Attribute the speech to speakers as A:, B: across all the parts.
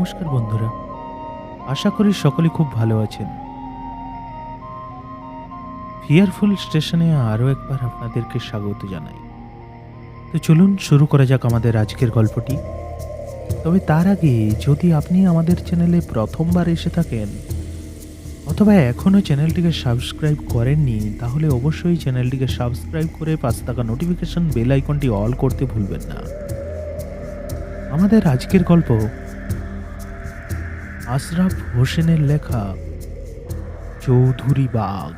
A: নমস্কার বন্ধুরা। আশা করি সকলে খুব ভালো আছেন। ফিয়ারফুল স্টেশনে আরও একবার আপনাদেরকে স্বাগত জানাই। তো চলুন শুরু করা যাক আমাদের আজকের গল্পটি। তবে তার আগে যদি আপনি আমাদের চ্যানেলে প্রথমবার এসে থাকেন, অথবা এখনও চ্যানেলটিকে সাবস্ক্রাইব করেননি, তাহলে অবশ্যই চ্যানেলটিকে সাবস্ক্রাইব করে পাশে থাকা নোটিফিকেশন বেল আইকনটি অল করতে ভুলবেন না। আমাদের আজকের গল্প আশরাফ হোসেনের লেখা চৌধুরী বাগ।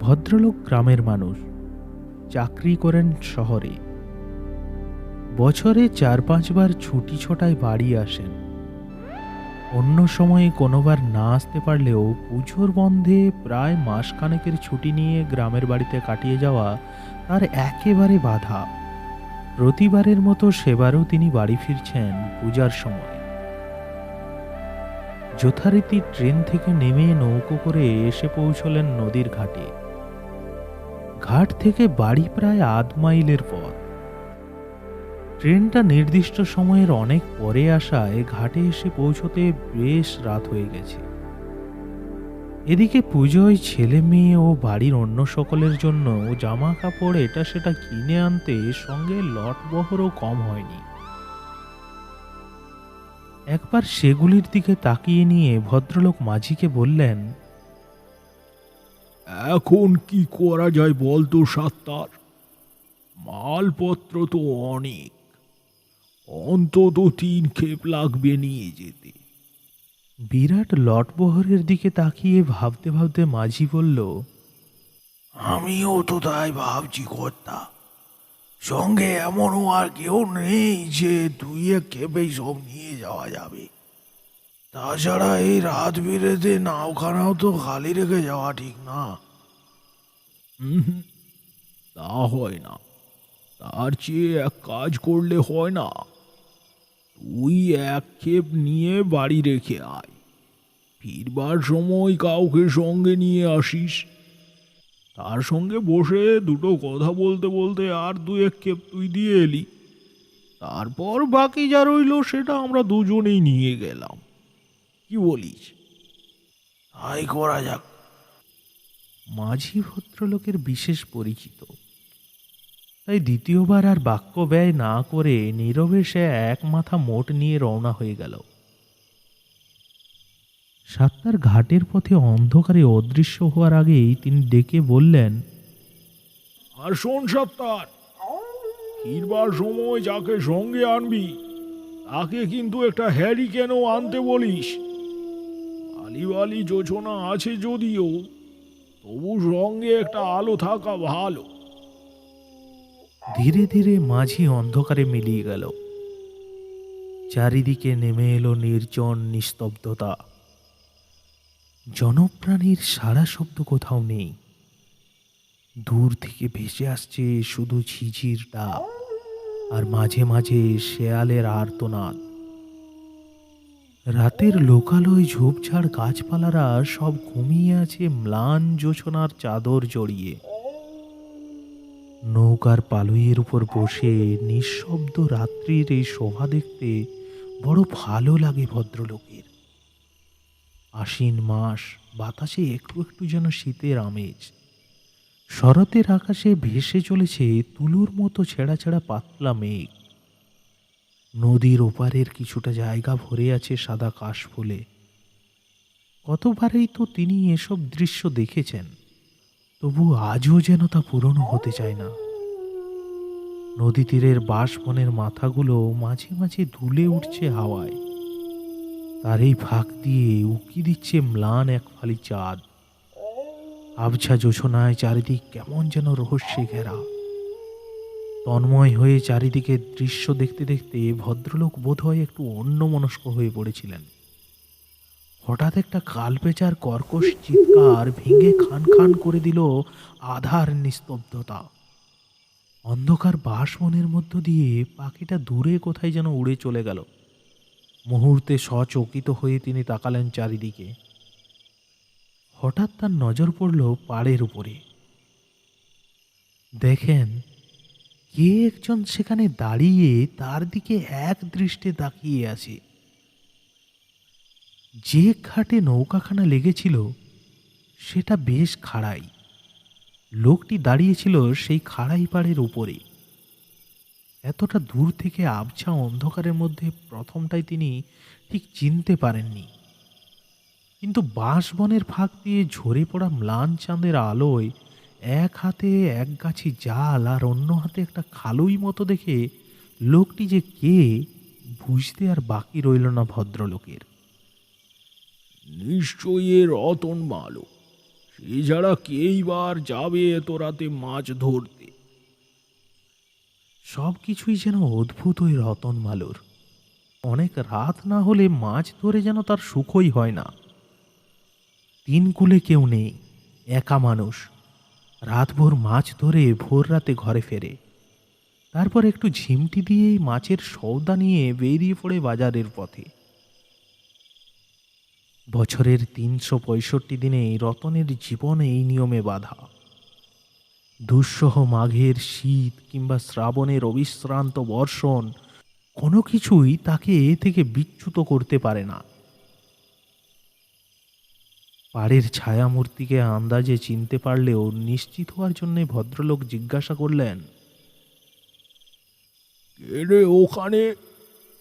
A: ভদ্রলোক গ্রামের মানুষ, চাকরি করেন শহরে। বছরে চার পাঁচবার ছুটি ছোটায় বাড়ি আসেন। অন্য সময়ে কোনোবার না আসতে পারলেও পুজোর বন্ধে প্রায় মাসখানেকের ছুটি নিয়ে গ্রামের বাড়িতে কাটিয়ে যাওয়া তার একেবারে বাধা। প্রতিবারের মতো সেবারও তিনি বাড়ি ফিরছেন পূজার সময়। যথারীতি ট্রেন থেকে নেমে নৌকো করে এসে পৌঁছলেন নদীর ঘাটে। ঘাট থেকে বাড়ি প্রায় আধ মাইলের পথ। ট্রেনটা নির্দিষ্ট সময়ের অনেক পরে আসায় ঘাটে এসে পৌঁছতে বেশ রাত হয়ে গেছে। এদিকে পুজোয় ছেলে মেয়ে ও বাড়ির অন্য সকলের জন্য জামা কাপড় এটা সেটা কিনে আনতে সঙ্গে লটবহরও কম হয়নি। একবার সেগুলির দিকে তাকিয়ে নিয়ে ভদ্রলোক মাঝিকে বললেন,
B: এখন কি করা যায় বলতো সাত্তার? মালপত্র তো অনেক। অন্তত তিন ক্ষেপ লাগবে নিয়ে যেতে।
A: বিরাট লটবহরের দিকে তাকিয়ে ভাবতে ভাবতে মাঝি বলল
B: আমিও তো তাই ভাবছি কর্তা। সঙ্গে এমনও আর কেউ নেই যে দুই এক ক্ষেপেই সব নিয়ে যাওয়া যাবে। তাছাড়া এই রাত বিরেতে নাওখানাও তো খালি রেখে যাওয়া ঠিক না। তা হয় না। তার চেয়ে এক কাজ করলে হয় না। তুই এক ক্ষেপ নিয়ে বাড়ি রেখে আয়। ফিরবার সময় কাউকে সঙ্গে নিয়ে আসিস। তার সঙ্গে বসে দুটো কথা বলতে বলতে আর দু এক ক্ষেপ তুই দিয়ে এলি। তারপর বাকি যা রইল সেটা আমরা দুজনেই নিয়ে গেলাম। কি বলিস? তাই করা যাক।
A: মাঝি ভদ্রলোকের বিশেষ পরিচিত। তাই দ্বিতীয়বার আর বাক্য ব্যয় না করে নীরবে সে এক মাথা মোট নিয়ে রওনা হয়ে গেল। সাতটার ঘাটের পথে অন্ধকারে অদৃশ্য হওয়ার আগেই তিনি ডেকে বললেন,
B: আর শোন সত্তার ফিরবার সময় যাকে সঙ্গে আনবি, তাকে কিন্তু একটা হ্যারি কেন আনতে বলিস। আলিবালি যোজনা আছে যদিও, তবু সঙ্গে একটা আলো থাকা ভালো।
A: ধীরে ধীরে মাঝি অন্ধকারে মিলিয়ে গেল। চারিদিকে নেমে এলো নির্জন নিস্তব্ধতা। জনপ্রাণীর সারা শব্দ কোথাও নেই। দূর থেকে ভেসে আসছে শুধু ঝিঝির ডাক আর মাঝে মাঝে শেয়ালের আর্তনাদ। রাতের লোকালয় ঝোপঝাড় গাছপালারা সব ঘুমিয়ে আছে ম্লান জোছনার চাদর জড়িয়ে। নৌকার পালুইয়ের উপর বসে নিঃশব্দ রাত্রির এই শোভা দেখতে বড় ভালো লাগে ভদ্রলোকের। আশ্বিন মাস, বাতাসে একটু একটু যেন শীতের আমেজ। শরতের আকাশে ভেসে চলেছে তুলোর মতো ছেঁড়া ছেঁড়া পাতলা মেঘ। নদীর ওপারের কিছুটা জায়গা ভরে আছে সাদা কাশফুলে। কতবারই তো তিনি এসব দৃশ্য দেখেছেন। তবু আজও যেন তা পুরনো হতে চায় না। নদী তীরের বাঁশবনের মাথাগুলো মাঝে মাঝে দুলে উঠছে হাওয়ায়। তার এই ফাঁক দিয়ে উকি দিচ্ছে ম্লান এক ফালি চাঁদ। আবছা জোছনায় চারিদিক কেমন যেন রহস্যে ঘেরা। তন্ময় হয়ে চারিদিকে দৃশ্য দেখতে দেখতে ভদ্রলোক বোধহয় একটু অন্যমনস্ক হয়ে পড়েছিলেন। হঠাৎ একটা কালপেচার কর্কশ চিৎকার ভেঙে খান খান করে দিল আধার নিস্তব্ধতা। অন্ধকার বাসবনের মধ্য দিয়ে পাখিটা দূরে কোথায় যেন উড়ে চলে গেল। মুহূর্তে সচকিত হয়ে তিনি তাকালেন চারিদিকে। হঠাৎ তার নজর পড়ল পাড়ের উপরে। দেখেন, কে একজন সেখানে দাঁড়িয়ে তার দিকে এক দৃষ্টে তাকিয়ে আছে। যে ঘাটে নৌকাখানা লেগেছিল, সেটা বেশ খাড়াই। লোকটি দাঁড়িয়েছিল সেই খাড়াই পাড়ের উপরে। এতটা দূর থেকে আবছা অন্ধকারের মধ্যে প্রথমটাই তিনি ঠিক চিনতে পারেননি। কিন্তু বাঁশবনের ফাঁক দিয়ে ঝরে পড়া ম্লান চাঁদের আলোয় এক হাতে এক গাছি জাল আর অন্য হাতে একটা খালুই মতো দেখে লোকটি যে কে, বুঝতে আর বাকি রইল না ভদ্রলোকের।
B: নিশ্চয়ই এ রতন মালো সে যারা কেই বার যাবে এত রাতে মাছ ধরতে?
A: সব কিছুই যেন অদ্ভুত ওই রতন মালুর অনেক রাত না হলে মাছ ধরে যেন তার সুখই হয় না। তিন কুলে কেউ নেই, একা মানুষ। রাতভর মাছ ধরে ভোর রাতে ঘরে ফেরে। তারপর একটু ঝিমটি দিয়েই মাছের সৌদা নিয়ে বেরিয়ে পড়ে বাজারের পথে। বছরের তিনশো পঁয়ষট্টি দিনে রতনের জীবন এই নিয়মে বাধা। দুঃসহ মাঘের শীত কিংবা শ্রাবণের অবিশ্রান্ত বর্ষণ, কোনো কিছুই তাকে এ থেকে বিচ্যুত করতে পারে না। পাড়ের ছায়ামূর্তিকে আন্দাজে চিনতে পারলেও নিশ্চিত হওয়ার জন্য ভদ্রলোক জিজ্ঞাসা করলেন
B: ওখানে?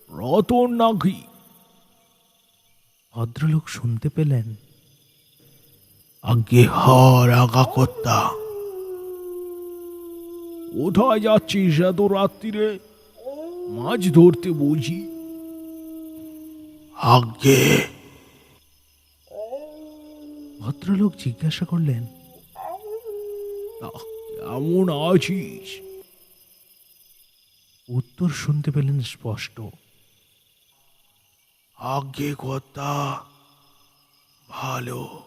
B: রতন নাকি?
A: ভদ্রলোক শুনতে পেলেন।
B: আগে হর আগা কর্তা কোথায় যাচ্ছিস এত রাত্রিরে? মাছ ধরতে বুঝি আগে
A: ভদ্রলোক জিজ্ঞাসা করলেন
B: কেমন আছিস?
A: উত্তর শুনতে পেলেন স্পষ্ট।
B: আগে কর্তা ভালো।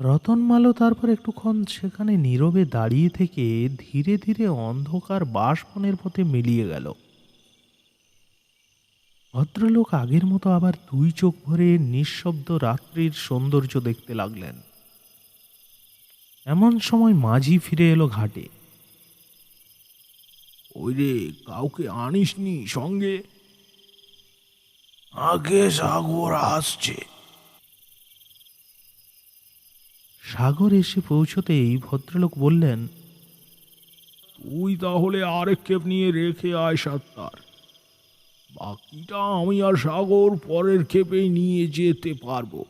A: রতনমালো তারপর একটুক্ষণ সেখানে নীরবে দাঁড়িয়ে থেকে ধীরে ধীরে অন্ধকার বাসবনের পথে মিলিয়ে গেল। ভদ্রলোক আগের মতো আবার দুই চোখ ভরে নিঃশব্দ রাত্রির সৌন্দর্য দেখতে লাগলেন। এমন সময় মাঝি ফিরে এলো ঘাটে।
B: ওই রে কাউকে আনিসনি সঙ্গে? আগে সাগর আসছে।
A: সাগর এসে পৌঁছতেই ভদ্রলোক বললেন
B: তুই তাহলে আরেক ক্ষেপ নিয়ে রেখে আয় সাত্তার বাকিটা আমি আর সাগর পরের ক্ষেপেই নিয়ে যেতে পারব।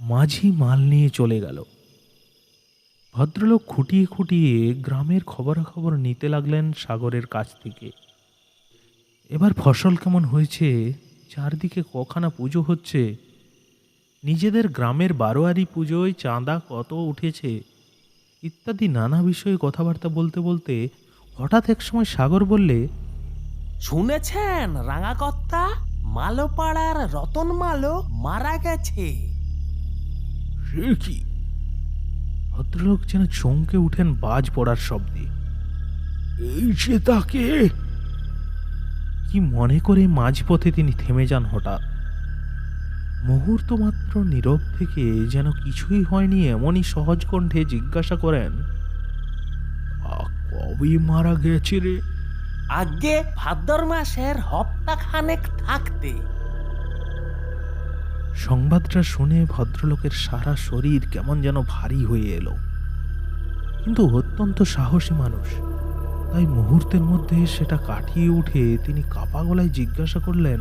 A: মাঝি মাল নিয়ে চলে গেল। ভদ্রলোক খুঁটিয়ে খুঁটিয়ে গ্রামের খবরাখবর নিতে লাগলেন সাগরের কাছ থেকে। এবার ফসল কেমন হয়েছে? চারদিকে কখানা পুজো হচ্ছে। নিজেদের গ্রামের বারোয়ারি পুজোয় চাঁদা কত উঠেছে? ইত্যাদি নানা বিষয়ে কথাবার্তা বলতে বলতে হঠাৎ এক সময় সাগর বললে
C: শুনেছেন রাঙাকর্তা মালোপাড়ার রতন মালো মারা গেছে।
B: সে কি?
A: ভদ্রলোক যেন চমকে উঠেন বাজ পড়ার শব্দে।
B: এই যে তাকে
A: কি মনে করে মাঝপথে তিনি থেমে যান হঠাৎ? মুহূর্ত মাত্র নীরব থেকে যেন কিছুই হয়নি এমনই সহজ কণ্ঠে জিজ্ঞাসা করেন
B: কবে মারা গেছে রে?
C: আগে ভাদ্র মাসের হপ্তা খানেক থাকতে।
A: সংবাদটা শুনে ভদ্রলোকের সারা শরীর কেমন যেন ভারী হয়ে এলো। কিন্তু অত্যন্ত সাহসী মানুষ। তাই মুহূর্তের মধ্যে সেটা কাটিয়ে উঠে তিনি কাপা গলায় জিজ্ঞাসা করলেন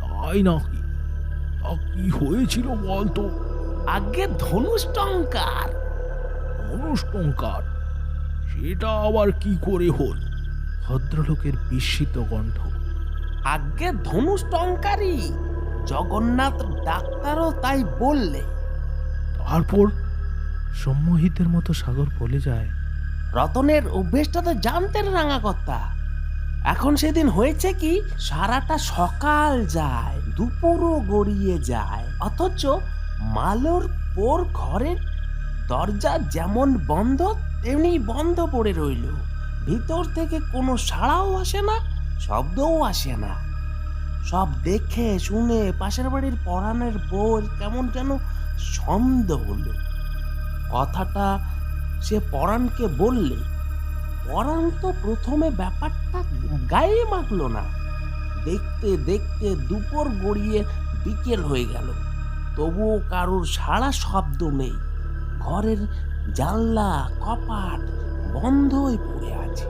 B: তাই নাকি? তা কি হয়েছিল বলতো?
C: আগে ধনুষ টঙ্কার
B: অনুষ্কঙ্কার সেটা আবার কি করে হল?
A: ভদ্রলোকের বিস্মিত কণ্ঠ।
C: আগে ধনুষ টঙ্কারই জগন্নাথ ডাক্তারও তাই বললে।
B: তারপর
A: সম্মোহিতের মতো সাগর বলে যায়।
C: রতনের অভ্যেসটা তো জানতেন রাঙা রাঙাকর্তা এখন সেদিন হয়েছে কি, সারাটা সকাল যায়, দুপুরও গড়িয়ে যায়। অথচ মালোর পোর ঘরের দরজা যেমন বন্ধ, তেমনি বন্ধ পড়ে রইল। ভিতর থেকে কোনো সাড়াও আসে না, শব্দও আসে না। সব দেখে, শুনে, পাশের বাড়ির পরাণের বউ কেমন যেন সন্দেহ হলো। কথাটা সে পরাণকে বললে, পরাণ তো প্রথমে ব্যাপারটা গায়ে মাখলো না। দেখতে দেখতে দুপুর গড়িয়ে বিকেল হয়ে গেল। তবুও কারোর সারা শব্দ নেই। ঘরের জানলা, কপাট বন্ধই পড়ে আছে।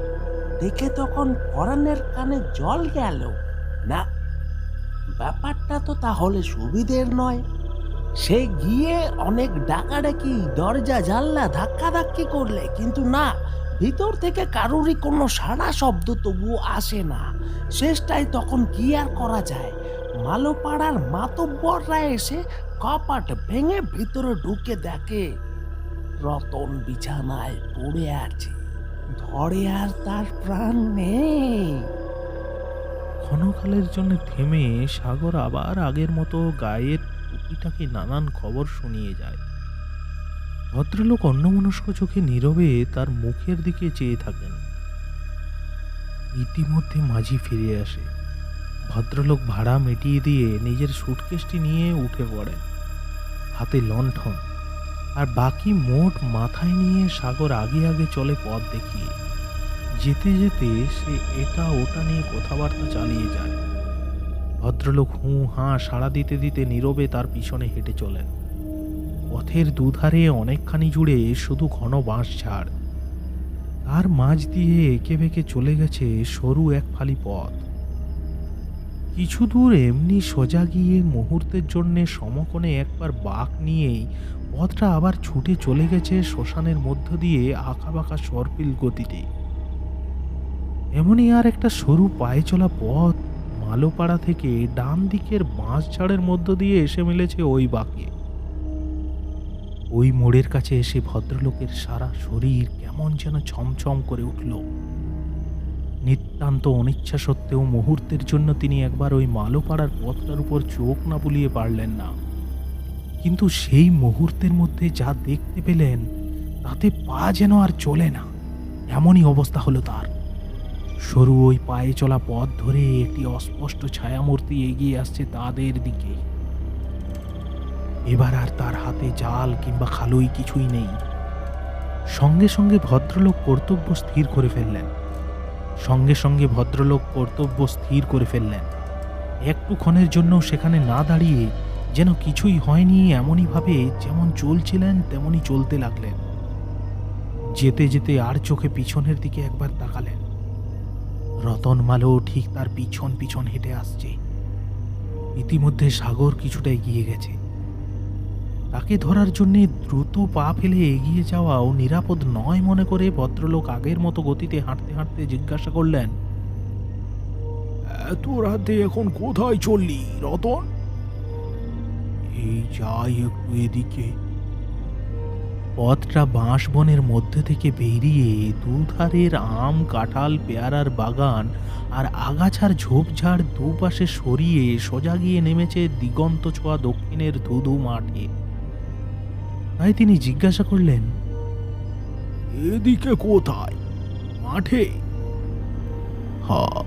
C: দেখে তখন পরাণের কানে জল গেল। না, ব্যাপারটা তো তাহলে সুবিধের নয়। সে গিয়ে অনেক ডাকাডাকি, দরজা, জানলা ধাক্কাধাক্কি করলে, কিন্তু না, ভিতর থেকে কারোরই কোনো সাড়া শব্দ তবুও আসে না। শেষটাই তখন কি আর করা যায়? মালোপাড়ার মাতব্বররা এসে কপাট ভেঙে ভিতরে ঢুকে দেখে, রতন বিছানায় পড়ে আছে। ধরে আর তার প্রাণ নেই।
A: ক্ষণকালের জন্য থেমে সাগর আবার আগের মতো গায়ের টুকিটাকি নানান খবর শুনিয়ে যায়। ভদ্রলোক অন্যমনস্ক চোখে নীরবে তার মুখের দিকে চেয়ে থাকেন। ইতিমধ্যে মাঝি ফিরে আসে। ভদ্রলোক ভাড়া মিটিয়ে দিয়ে নিজের সুটকেসটি নিয়ে উঠে পড়েন। হাতে লণ্ঠন, আর বাকি মোট মাথায় নিয়ে সাগর আগে আগে চলে পথ দেখিয়ে। যেতে যেতে সে এটা ওটা নিয়ে কথাবার্তা চালিয়ে যায়। ভদ্রলোক হুঁ হাঁ সাড়া দিতে দিতে নীরবে তার পিছনে হেঁটে চলেন। পথের দুধারে অনেকখানি জুড়ে শুধু ঘন বাঁশ ঝাড়। তার মাঝ দিয়ে এঁকে বেঁকে চলে গেছে সরু এক ফালি পথ। কিছু দূর এমনি সোজা গিয়ে মুহূর্তের জন্যে সমকোণে একবার বাঁক নিয়েই পথটা আবার ছুটে চলে গেছে শ্মশানের মধ্য দিয়ে আঁকাবাঁকা সর্পিল গতিতে এমনই আর একটা সরু পায়ে চলা পথ মালোপাড়া থেকে ডান দিকের বাঁশ ঝাড়ের মধ্য দিয়ে এসে মিলেছে ওই বাঁকে। ওই মোড়ের কাছে এসে ভদ্রলোকের সারা শরীর কেমন যেন ছমছম করে উঠল। নিতান্ত অনিচ্ছা সত্ত্বেও মুহূর্তের জন্য তিনি একবার ওই মালোপাড়ার পথটার উপর চোখ না বুলিয়ে পারলেন না। কিন্তু সেই মুহূর্তের মধ্যে যা দেখতে পেলেন, তাতে পা যেন আর চলে না। এমনই অবস্থা হলো তার। সরু ওই পায়ে চলা পথ ধরে একটি অস্পষ্ট ছায়ামূর্তি এগিয়ে আসছে তাদের দিকে। এবার আর তার হাতে জাল কিংবা খালুই কিছুই নেই। সঙ্গে সঙ্গে ভদ্রলোক কর্তব্য স্থির করে ফেললেন। সঙ্গে সঙ্গে ভদ্রলোক কর্তব্য স্থির করে ফেললেন। একটু ক্ষণের জন্য সেখানে না দাঁড়িয়ে যেন কিছুই হয়নি এমনইভাবে যেমন চলছিলেন তেমনই চলতে লাগলেন। যেতে যেতে আর চোখে পিছনের দিকে একবার তাকালেন। রতনমালও ঠিক তার পিছন পিছন হেঁটে আসছে। ইতিমধ্যে সাগর কিছুটা এগিয়ে গেছে। তাকে ধরার জন্য দ্রুত পা ফেলে এগিয়ে যাওয়াও নিরাপদ নয় মনে করে ভদ্রলোক আগের মতো গতিতে হাঁটতে হাঁটতে জিজ্ঞাসা করলেন
B: এত রাতে এখন কোথায় চললি রতন?
A: এই যাই একটু এদিকে। পথটা বাঁশ বনের মধ্যে থেকে বেরিয়ে দুধারের আম কাঁঠাল পেয়ারার বাগান আর আগাছার ঝোপঝাড় দুপাশে সরিয়ে সোজা গিয়ে নেমেছে দিগন্ত ছোঁয়া দক্ষিণের ধুধু মাঠে। তাই তিনি জিজ্ঞাসা করলেন
B: এদিকে কোথায়? মাঠে?
A: হা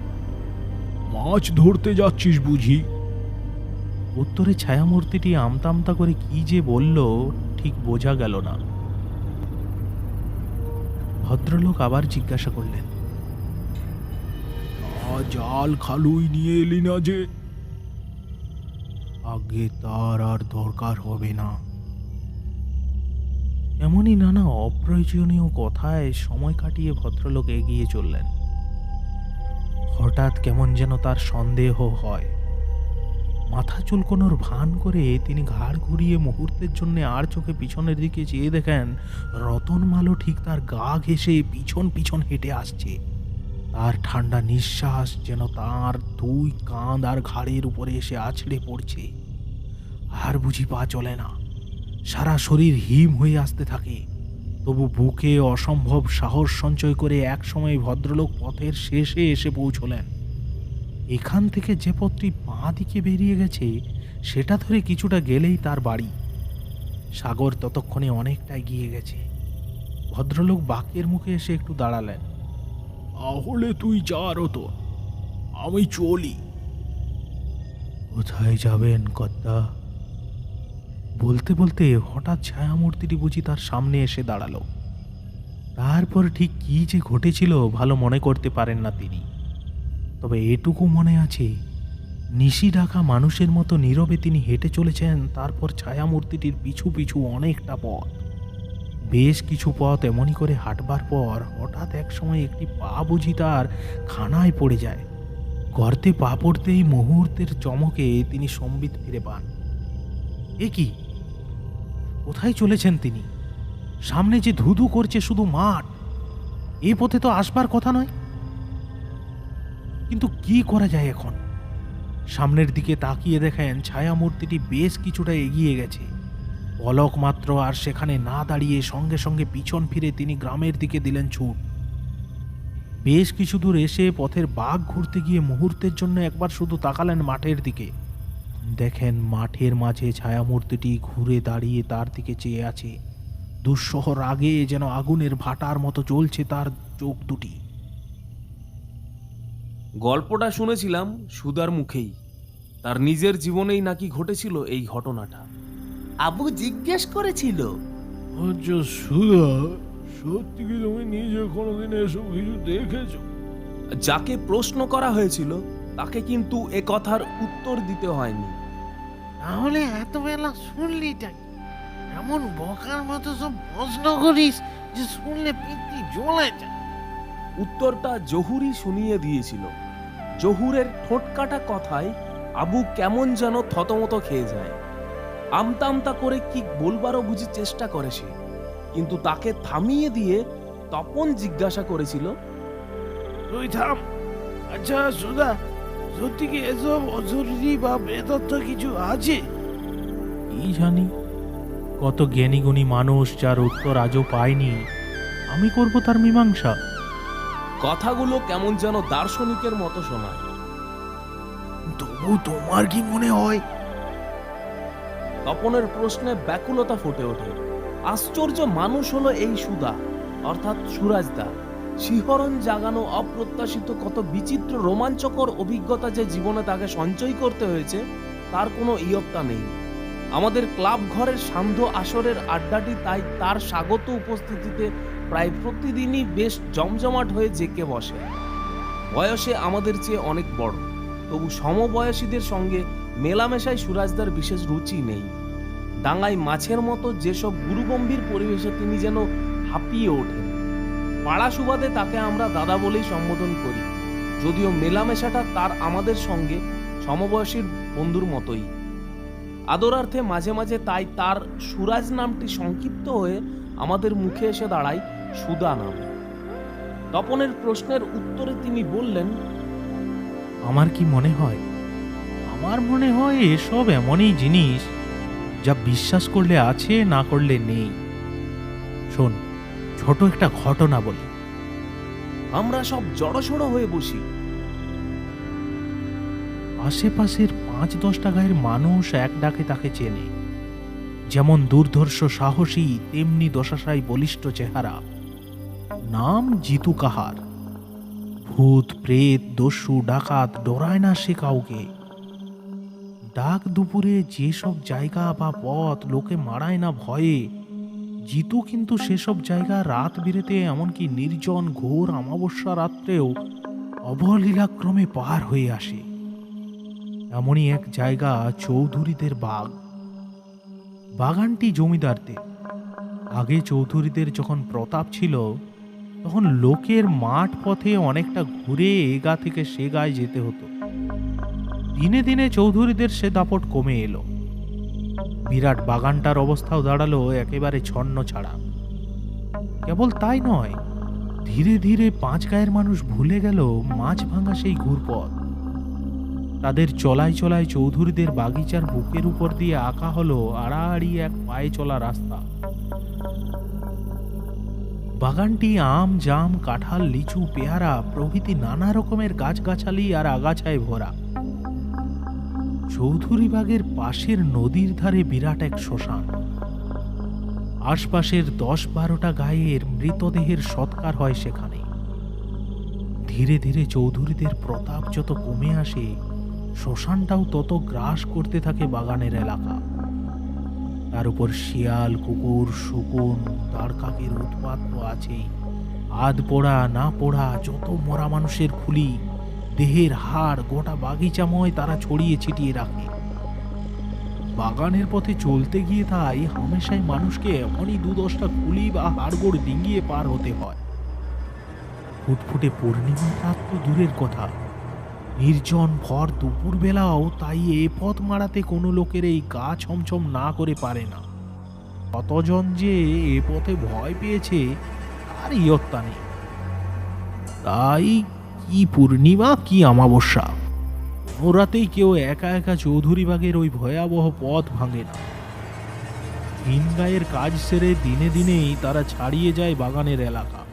B: মাছ ধরতে যাচ্ছিস বুঝি?
A: উত্তরে ছায়ামূর্তিটি আমতা আমতা করে কি যে বলল ঠিক বোঝা গেল না। ভদ্রলোক আবার জিজ্ঞাসা করলেন
B: জাল খালুই নিয়ে এলি না যে?
A: আগে তার আর দরকার হবে না। এমনই নানা অপ্রয়োজনীয় কথায় সময় কাটিয়ে ভদ্রলোক এগিয়ে চললেন। হঠাৎ কেমন যেন তার সন্দেহ হয়। মাথা চুলকোনোর ভান করে তিনি ঘাড় ঘুরিয়ে মুহূর্তের জন্য আর চোখে পিছনের দিকে চেয়ে দেখেন রতনমালও ঠিক তার গা ঘেঁষে পিছন পিছন হেঁটে আসছে। তার ঠান্ডা নিঃশ্বাস যেন তার দুই কাঁধ আর ঘাড়ের উপরে এসে আছড়ে পড়ছে। আর বুঝি পা চলে না। সারা শরীর হিম হয়ে আসতে থাকে। তবু বুকে অসম্ভব সাহস সঞ্চয় করে একসময় ভদ্রলোক পথের শেষে এসে পৌঁছলেন। এখান থেকে যে পথটি বাঁ দিকে বেরিয়ে গেছে সেটা ধরে কিছুটা গেলেই তার বাড়ি। সাগর ততক্ষণে অনেকটা এগিয়ে গেছে। ভদ্রলোক বাকের মুখে এসে একটু দাঁড়ালেন।
B: তাহলে তুই যা রতন আমি চলি।
A: কোথায় যাবেন কর্তা? বলতে বলতে হঠাৎ ছায়ামূর্তিটি বুঝি তার সামনে এসে দাঁড়াল। তারপর ঠিক কী যে ঘটেছিল ভালো মনে করতে পারেন না তিনি। তবে এটুকু মনে আছে, নিশি ঢাকা মানুষের মতো নীরবে তিনি হেঁটে চলেছেন, তারপর ছায়ামূর্তিটির পিছু পিছু অনেকটা পথ। বেশ কিছু পথ এমনই করে হাঁটবার পর হঠাৎ এক সময় একটি পা বুঝি তার খানায় পড়ে যায়। গর্তে পা পড়তেই মুহূর্তের চমকে তিনি সম্বিত ফিরে পান। এ কি? কোথায় চলেছেন তিনি? সামনে যে ধুধু করছে শুধু মাঠ, এ পথে তো আসবার কথা নয়? কিন্তু কি করা যায় এখন? সামনের দিকে তাকিয়ে দেখেন ছায়ামূর্তিটি বেশ কিছুটা এগিয়ে গেছে। পলক মাত্র আর সেখানে না দাঁড়িয়ে সঙ্গে সঙ্গে পিছন ফিরে তিনি গ্রামের দিকে দিলেন ছুট। বেশ কিছু দূর এসে পথের বাঘ ঘুরতে গিয়ে মুহূর্তের জন্য একবার শুধু তাকালেন মাঠের দিকে। দেখেন মাঠের মাঝে ছায়ামূর্তিটি ঘুরে দাঁড়িয়ে তার দিকে চেয়ে আছে। দুঃসহ রাগে যেন আগুনের ভাটার মতো জ্বলছে তার চোখ দুটি।
D: গল্পটা শুনেছিলাম সুদার মুখেই। তার নিজের জীবনেই নাকি ঘটেছিল এই ঘটনাটা। আবু জিজ্ঞেস করেছিল।
B: আচ্ছা সুধা সত্যি কি তুমি নিজে কোনোদিন এসব কিছু দেখেছ?
D: যাকে প্রশ্ন করা হয়েছিল তাকে কিন্তু এ কথার উত্তর দিতে হয়নি।
E: তাহলে এত বেলা শুনলিটা কি? এমন বকার মতো সব প্রশ্ন করিস যে শুনলে পিত্তি জ্বলে যায়।
D: উত্তরটা জহুরি শুনিয়ে দিয়েছিল। জহুরের ঠোঁটকাটা কথায় আবু কেমন যেন থতমত খেয়ে যায়। আমতা আমতা করে কি বলবারও বুঝি চেষ্টা করে সে কিন্তু তাকে থামিয়ে দিয়ে তপন জিজ্ঞাসা করেছিল
E: তুই থাম। আচ্ছা সুধা সত্যি কি এসব অজরুরি বা বেতত্ব কিছু আছে?
A: কি জানি? কত জ্ঞানী গুণী মানুষ যার উত্তর আজও পায়নি। আমি করব তার মীমাংসা।
D: কথাগুলো কেমন যেন দার্শনিকের মতো শোনায়।
E: তবু তোমার কি মনে হয়?
D: তপনের প্রশ্নে ব্যাকুলতা ফুটে ওঠে। আশ্চর্য মানুষ হলো এই সুদা অর্থাৎ সুরাজদা। শিহরণ জাগানো অপ্রত্যাশিত কত বিচিত্র রোমাঞ্চকর অভিজ্ঞতা যে জীবনে তাকে সঞ্চয় করতে হয়েছে তার কোনো ইয়ত্তা নেই। আমাদের ক্লাব ঘরের সান্ধ্য আসরের আড্ডাটি তাই তার স্বাগত উপস্থিতিতে প্রায় প্রতিদিনই বেশ জমজমাট হয়ে জেকে বসে। বয়সে আমাদের চেয়ে অনেক বড়। তবু সমবয়সীদের সঙ্গে মেলামেশায় সুরাজদার বিশেষ রুচি নেই। ডাঙায় মাছের মতো যেসব গুরুগম্ভীর পরিবেশে তিনি যেন হাঁপিয়ে ওঠেন। পাড়া সুবাদে তাকে আমরা দাদা বলেই সম্বোধন করি। যদিও মেলামেশাটা তার আমাদের সঙ্গে সমবয়সীর বন্ধুর মতোই। আদরার্থে মাঝে মাঝে তাই তার সুরাজ নামটি সংক্ষিপ্ত হয়ে আমাদের মুখে এসে দাঁড়ায়। সুদা নাম। তপনের প্রশ্নের উত্তরে তিনি বললেন
A: আমার কি মনে হয়? আমার মনে হয় এসব এমনই জিনিস যা বিশ্বাস করলে আছে না করলে নেই। শোন ছোট একটা ঘটনা বলি।
D: আমরা সব জড়সড়ো হয়ে বসি।
A: আশেপাশের পাঁচ দশটা গায়ের মানুষ এক ডাকে তাকে চেনে। যেমন দুর্ধর্ষ সাহসী তেমনি দশাশায় বলিষ্ঠ চেহারা। নাম জিতু কাহার। ভূত, প্রেত, দস্যু, ডাকাত, ডরায় না সে কাউকে। ডাক দুপুরে যেসব জায়গা বা পথ লোকে মারায় না ভয়ে, জিতু কিন্তু সেসব জায়গা রাত বিরেতে এমনকি নির্জন, ঘোর, অমাবস্যা রাত্রেও অবলীলাক্রমে পার হয়ে আসে। এমনই এক জায়গা চৌধুরীদের বাগ। বাগানটি জমিদারদের। আগে চৌধুরীদের যখন প্রতাপ ছিল তখন লোকের মাঠ পথে অনেকটা ঘুরে এগা থেকে সে গায়ে যেতে হতো। দিনে দিনে চৌধুরীদের সে দাপট কমে এলো। বিরাট বাগানটার অবস্থাও দাঁড়াল একেবারে ছন্ন ছাড়া। কেবল তাই নয়, ধীরে ধীরে পাঁচ গায়ের মানুষ ভুলে গেল মাছ ভাঙা সেই ঘুরপথ। তাদের চলায় চলায় চৌধুরীদের বাগিচার বুকের উপর দিয়ে আঁকা হলো আড়াআড়ি এক পায়ে চলা রাস্তা। বাগানটি আম, জাম, কাঁঠাল, লিচু, পেয়ারা প্রভৃতি নানা রকমের গাছগাছালি আর আগাছায় ভরা। চৌধুরী বাগের পাশের নদীর ধারে বিরাট এক শ্মশান। আশপাশের দশ বারোটা গায়ের মৃতদেহের সৎকার হয় সেখানে। ধীরে ধীরে চৌধুরীদের প্রতাপ যত কমে আসে, শ্মশানটাও তত গ্রাস করতে থাকে বাগানের এলাকা। তার উপর শিয়াল, কুকুর, শকুন, তার কাকের উৎপাত তো আছেই। আধ পোড়া, না পোড়া, যত মরা মানুষের খুলি, দেহের হাড়, গোটা বাগিচাময় তারা ছড়িয়ে ছিটিয়ে রাখে। বাগানের পথে চলতে গিয়ে তাই হামেশাই মানুষকে এমনই দু দশটা খুলি বা হাড়গোড় ডিঙ্গিয়ে পার হতে হয়। ফুটফুটে পূর্ণিমা রাত তো দূরের কথা। নির্জন ভর দুপুরবেলাও তাই এ পথ মারাতে কোনো লোকের এই গা ছমছম না করে পারে না। কতজন যে এ পথে ভয় পেয়েছে আর ইয়ত্তা নেই। তাই কি পূর্ণিমা, কি অমাবস্যা? রাতেই কেউ একা একা চৌধুরীবাগের ওই ভয়াবহ পথ ভাঙে না। দিন গায়ের কাজ সেরে দিনে দিনেই তারা ছাড়িয়ে যায় বাগানের এলাকা।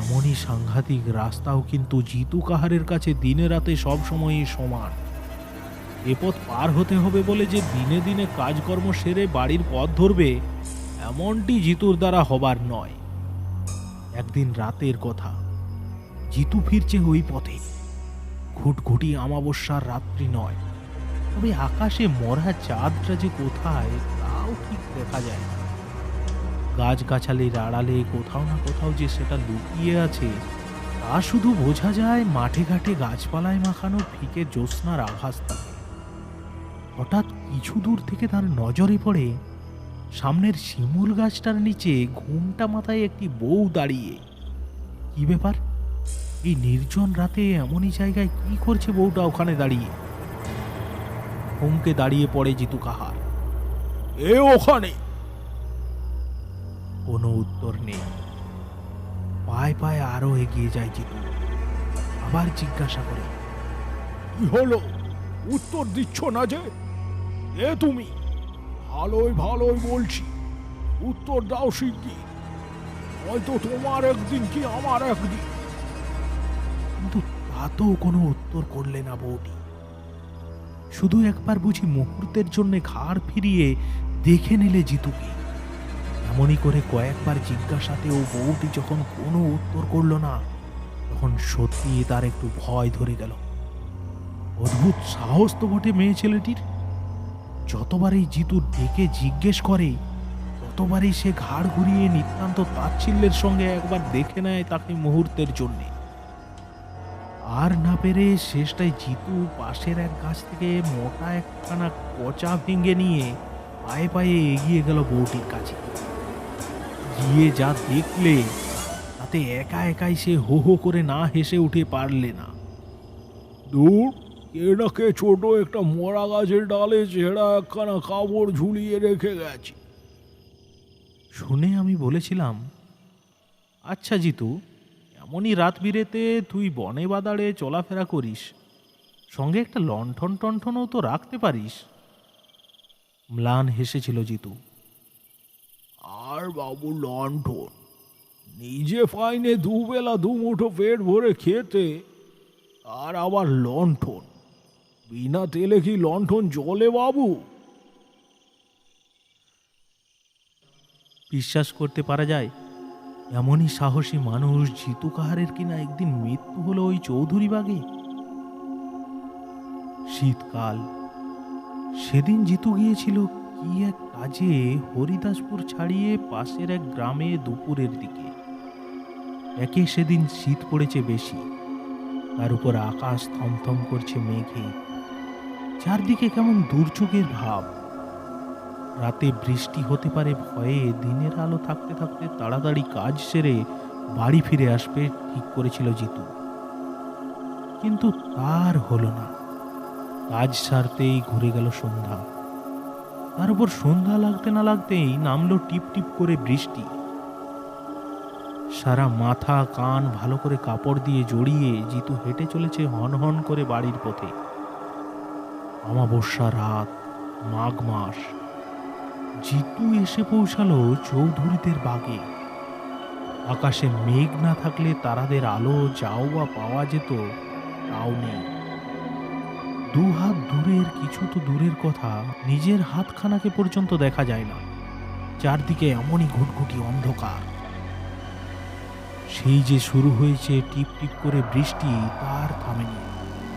A: এমনই সাংঘাতিক রাস্তাও কিন্তু জিতু কাহারের কাছে দিনে রাতে সব সময়ই সমান। এ পথ পার হতে হবে বলে যে দিনে দিনে কাজকর্ম সেরে বাড়ির পথ ধরবে, এমনটি জিতুর দ্বারা হবার নয়। একদিন রাতের কথা। জিতু ফিরছে ওই পথে। ঘুটঘুটি আমাবস্যার রাত্রি নয়। তবে আকাশে মরা চাঁদটা যে কোথায়, তাও ঠিক দেখা যায় না। গাছগাছালির আড়ালে কোথাও না কোথাও যে সেটা লুকিয়ে আছে, তা শুধু বোঝা যায় মাঠে ঘাটে গাছপালায় মাখানো ফিকে জ্যোৎস্নার আভাস থাকে হঠাৎ কিছু দূর থেকে তার নজরে পড়ে, সামনের শিমুল গাছটার নিচে ঘুমটা মাথায় একটি বউ দাঁড়িয়ে। কি ব্যাপার? এই নির্জন রাতে এমনই জায়গায় কি করছে বউটা ওখানে দাঁড়িয়ে? হুমকে দাঁড়িয়ে পড়ে জিতু কাহার
B: এ ওখানে!
A: কোনো উত্তর নেই। পায়ে পায়ে আরও এগিয়ে যায় জিতু। আবার জিজ্ঞাসা করে
B: কি হলো? উত্তর দিচ্ছ না যে? এ তুমি? ভালোই ভালোই বলছি। উত্তর দাও শিগগির। হয়তো তোমার একদিন কি আমার একদিন।
A: কিন্তু তাতেও কোনো উত্তর করলে না বউটি শুধু একবার বুঝি মুহূর্তের জন্য ঘাড় ফিরিয়ে দেখে নিলে জিতুকে। এমনই করে কয়েকবার জিজ্ঞাসাতেও বউটি যখন কোনো উত্তর করল না, তখন সত্যি তার একটু ভয় ধরে গেল। অদ্ভুত সাহস তো বটে মেয়ে ছেলেটির। যতবারই জিতু ডেকে জিজ্ঞেস করে, ততবারই সে ঘাড় ঘুরিয়ে নিতান্ত তাচ্ছিল্যের সঙ্গে একবার দেখে নেয় তাকে মুহূর্তের জন্যে। আর না পেরে শেষটায় জিতু পাশের এক গাছ থেকে মোটা একখানা কচা ভেঙে নিয়ে পায়ে পায়ে এগিয়ে গেল বউটির কাছে। গিয়ে যা দেখলে তাতে একা একাই সে হো হো করে না হেসে উঠে পারলে না।
B: দূর কে না ছোট একটা মরা গাছের ডালে ছেঁড়া একখানা কাপড় ঝুলিয়ে রেখে গেছে।
A: শুনে আমি বলেছিলাম আচ্ছা জিতু এমনই রাত বিরেতে তুই বনে বাদাড়ে চলাফেরা করিস। সঙ্গে একটা লণ্ঠন টণ্ঠনও তো রাখতে পারিস। ম্লান হেসেছিল জিতু।
B: আর বাবু লণ্ঠন। নিজে ফাইনে দুবেলা দুমুঠো পেট ভরে খেতে, আর আবার লণ্ঠন। বিনা তেলে কি লণ্ঠন জলে বাবু?
A: বিশ্বাস করতে পারা যায়, এমনই সাহসী মানুষ জিতু কাহারের কিনা একদিন মৃত্যু হলো ওই চৌধুরী বাগে। শীতকাল, সেদিন জিতু গিয়েছিল কি এক কাজে হরিদাসপুর ছাড়িয়ে পাশের এক গ্রামে দুপুরের দিকে। একে সেদিন শীত পড়েছে বেশি। তার উপর আকাশ থমথম করছে মেঘে। চারদিকে কেমন দুর্যোগের ভাব। রাতে বৃষ্টি হতে পারে ভয়ে দিনের আলো থাকতে থাকতে তাড়াতাড়ি কাজ সেরে বাড়ি ফিরে আসবে ঠিক করেছিল জিতু। কিন্তু তার হলো না। কাজ সারতেই ঘুরে গেল সন্ধ্যা। তার উপর সন্ধ্যা লাগতে না লাগতেই নামলো টিপ টিপ করে বৃষ্টি। সারা মাথা, কান ভালো করে কাপড় দিয়ে জড়িয়ে জিতু হেঁটে চলেছে হন হন করে বাড়ির পথে। অমাবস্যা রাত, মাঘ মাস। জিতু এসে পৌঁছালো চৌধুরীদের বাগে। আকাশে মেঘ না থাকলে তারাদের আলো যাও বা পাওয়া যেত, তাও নেই। দু হাত দূরের, কিছু তো দূরের কথা নিজের হাতখানাকে পর্যন্ত দেখা যায় না। চারদিকে এমনই ঘুটঘুটি অন্ধকার। সেই যে শুরু হয়েছে টিপ টিপ করে বৃষ্টি, তার থামেনি।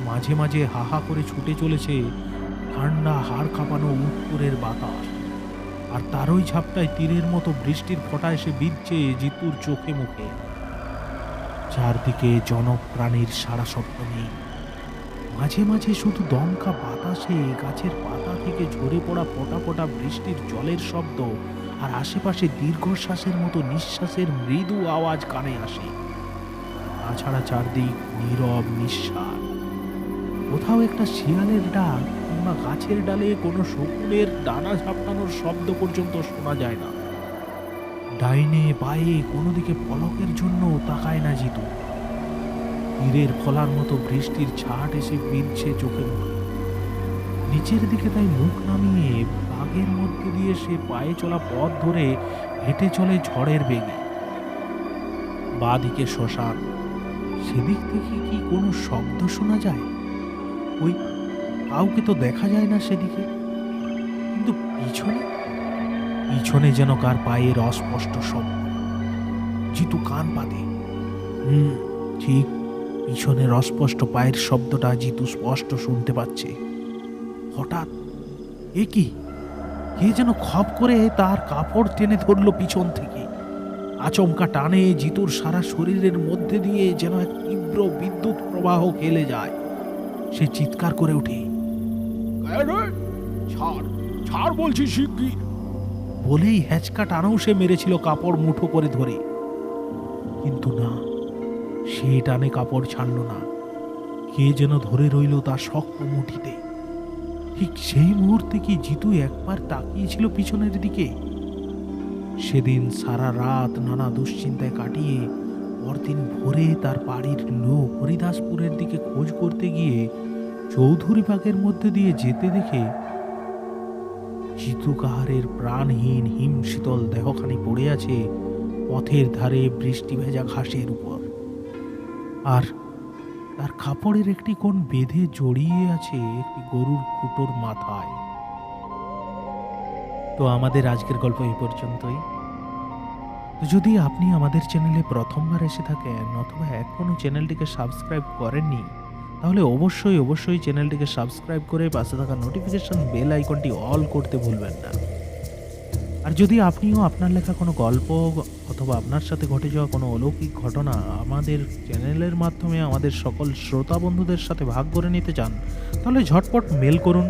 A: মাঝে মাঝে হাহা করে ছুটে চলেছে ঠান্ডা, হাড় কাঁপানো উত্তরের বাতাস। আর তারই ঝাপটায় তীরের মতো বৃষ্টির ফোঁটা এসে বিধছে জিতুর চোখে মুখে। চারদিকে জনপ্রাণীর সারা শব্দ নেই। মাঝে মাঝে শুধু দমকা বাতাসে গাছের পাতা থেকে ঝরে পড়া ফোঁটা ফোঁটা বৃষ্টির জলের শব্দ আর আশেপাশে দীর্ঘশ্বাসের মতো নিঃশ্বাসের মৃদু আওয়াজ কানে আসে। তাছাড়া চারদিক নীরব নিঃশ্বাস। কোথাও একটা শিয়ালের ডাক কিংবা গাছের ডালে কোনো শকুনের ডানা ঝাপটানোর শব্দ পর্যন্ত শোনা যায় না। ডাইনে, বায়ে, কোনো দিকে পলকের জন্য তাকায় না জিতু। তীরের ফলার মতো বৃষ্টির ছাট এসে বিঁধছে চোখে মুখে নিচের দিকে তাই মুখ নামিয়ে বাঘের মধ্যে দিয়ে সে পায়ে চলা পথ ধরে হেঁটে চলে ঝড়ের বেগে। বাদিকে শ্মশান, সেদিক থেকে কি কোনো শব্দ শোনা যায়? ওই কাউকে তো দেখা যায় না সেদিকে। কিন্তু পিছনে? পিছনে যেন কার পায়ের অস্পষ্ট শব্দ। জিতু কান পাতে হুম, ঠিক পিছনের অস্পষ্ট পায়ের শব্দটা জিতু স্পষ্ট শুনতে পাচ্ছে। হঠাৎ এ কি? কে যেন খপ করে তার কাপড় টেনে ধরলো পিছন থেকে। আচমকা টানে জিতুর সারা শরীরের মধ্যে দিয়ে যেন এক তীব্র বিদ্যুৎ প্রবাহ খেলে যায়। সে চিৎকার করে ওঠে।
B: ছাড় ছাড় বলছি শিগগির।
A: বলেই হ্যাচকা টানাও সে মেরেছিল কাপড় মুঠো করে ধরে। কিন্তু না সে টানে কাপড় ছাড়ল না। কে যেন ধরে রইল তার শক্ত মুঠিতে। ঠিক সেই মুহূর্তে কি জিতু একবার তাকিয়েছিল পিছনের দিকে? সেদিন সারা রাত নানা দুশ্চিন্তায় কাটিয়ে পরদিন ভোরে তার বাড়ির লোক হরিদাসপুরের দিকে খোঁজ করতে গিয়ে চৌধুরী বাগের মধ্যে দিয়ে যেতে দেখে জিতু কাহারের প্রাণহীন হিম শীতল দেহখানি পড়ে আছে পথের ধারে বৃষ্টি ভেজা ঘাসের উপর। আর তার কাপড়ের একটি কোণ বেঁধে জড়িয়ে আছে একটি গরুর কুটোর মাথায়। তো আমাদের আজকের গল্প এই পর্যন্তই। তো যদি আপনি আমাদের চ্যানেলে প্রথমবার এসে থাকেন অথবা এখনও চ্যানেলটিকে সাবস্ক্রাইব করেননি, তাহলে অবশ্যই অবশ্যই চ্যানেলটিকে সাবস্ক্রাইব করে পাশে থাকা নোটিফিকেশন বেল আইকনটি অল করতে ভুলবেন না। আর যদি আপনিও আপনার লেখা কোনো গল্প অথবা আপনার সাথে ঘটে যাওয়া কোনো অলৌকিক ঘটনা আমাদের চ্যানেলের মাধ্যমে আমাদের সকল শ্রোতা বন্ধুদের সাথে ভাগ করে নিতে চান, তাহলে ঝটপট মেল করুন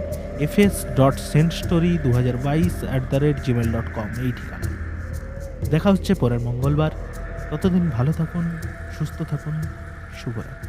A: F S dot cent story দু হাজার বাইশ at the rate Gmail dot com এই ঠিকানা দেখা হচ্ছে পরের মঙ্গলবার। ততদিন ভালো থাকুন, সুস্থ থাকুন, শুভরাত্রি।